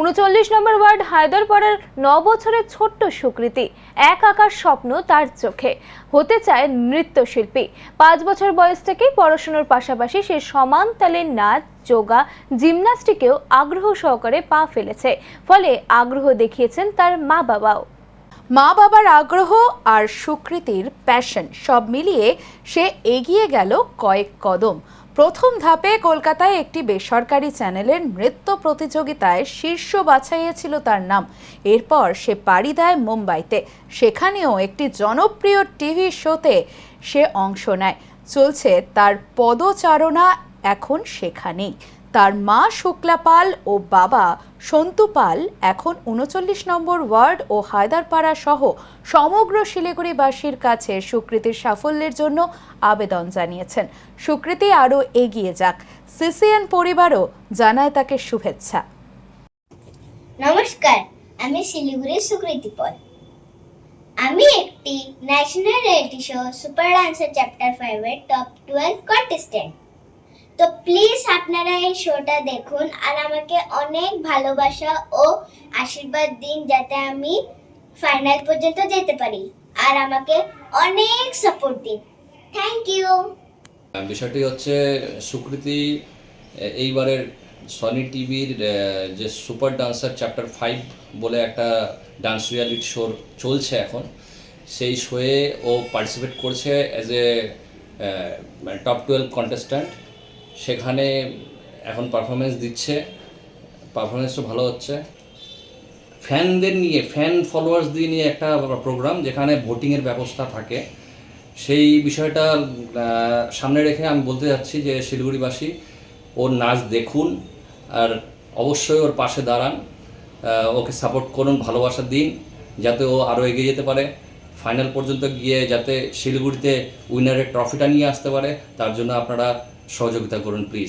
উনচল্লিশ নম্বর ওয়ার্ড হায়দরপাড়ার ন বছরের ছোট্ট সুকৃতি, এক আকার স্বপ্ন তার চোখে। হতে চায় নৃত্যশিল্পী। পাঁচ বছর বয়স থেকেই পড়াশুনোর পাশাপাশি সে সমান তালে নাচ, যোগা, জিমনাস্টিকেও আগ্রহ সহকারে পা ফেলেছে। ফলে আগ্রহ দেখিয়েছেন তার মা বাবাও মা বাবার আগ্রহ আর সুকৃতির প্যাশন সব মিলিয়ে সে এগিয়ে গেল কয়েক কদম। প্রথম ধাপে কলকাতায় একটি বেসরকারি চ্যানেলের নৃত্য প্রতিযোগিতায় শীর্ষ বাছাইয়ে ছিল তার নাম। এরপর সে পাড়ি দেয় মুম্বাইতে। সেখানেও একটি জনপ্রিয় টিভি শোতে সে অংশ নেয়। চলছে তার পদচারণা এখন সেখানেই। তার মা শুক্লা পাল ও বাবা সন্তু পাল এখন উনচল্লিশ নম্বর ওয়ার্ড ও হায়দারপাড়া সহ সমগ্র শিলিগুড়িবাসীর কাছে সুকৃতির সাফল্যের জন্য আবেদন জানিয়েছেন। সুকৃতি আরও এগিয়ে যাক। সিসিএন পরিবারও জানায় তাকে শুভেচ্ছা। নমস্কার, আমি শিলিগুড়ির সুকৃতি পল। আমি একটি national reality show super dancer chapter ফাইভের টপ টুয়েলভ কন্টেস্টেন্ট তো প্লিজ আপনারা এই শোটা দেখুন আর আমাকে অনেক ভালোবাসা ও আশীর্বাদ দিন যাতে আমি ফাইনাল পর্যন্ত যেতে পারি। আর আমাকে অনেক সাপোর্ট দিন। থ্যাংক ইউ বিষয়টি হচ্ছে, সুকৃতি এইবারের সনি টিভির যে সুপার ডান্সার চ্যাপ্টার ফাইভ বলে একটা ডান্স রিয়ালিটি শোর চলছে এখন, সেই শোয়ে ও পার্টিসিপেট করছে as a top twelve contestant সেখানে এখন পারফরমেন্স দিচ্ছে পারফরমেন্সও ভালো হচ্ছে। ফ্যানদের নিয়ে ফ্যান ফলোয়ার্স দিয়ে নিয়ে একটা প্রোগ্রাম যেখানে ভোটিংয়ের ব্যবস্থা থাকে। সেই বিষয়টা সামনে রেখে আমি বলতে যাচ্ছি যে শিলিগুড়িবাসী, ওর নাচ দেখুন আর অবশ্যই ওর পাশে দাঁড়ান। ওকে সাপোর্ট করুন, ভালোবাসা দিন, যাতে ও আরও এগিয়ে যেতে পারে। ফাইনাল পর্যন্ত গিয়ে যাতে শিলিগুড়িতে উইনারের ট্রফিটা নিয়ে আসতে পারে, তার জন্য আপনারা সহযোগিতা করুন, প্লিজ।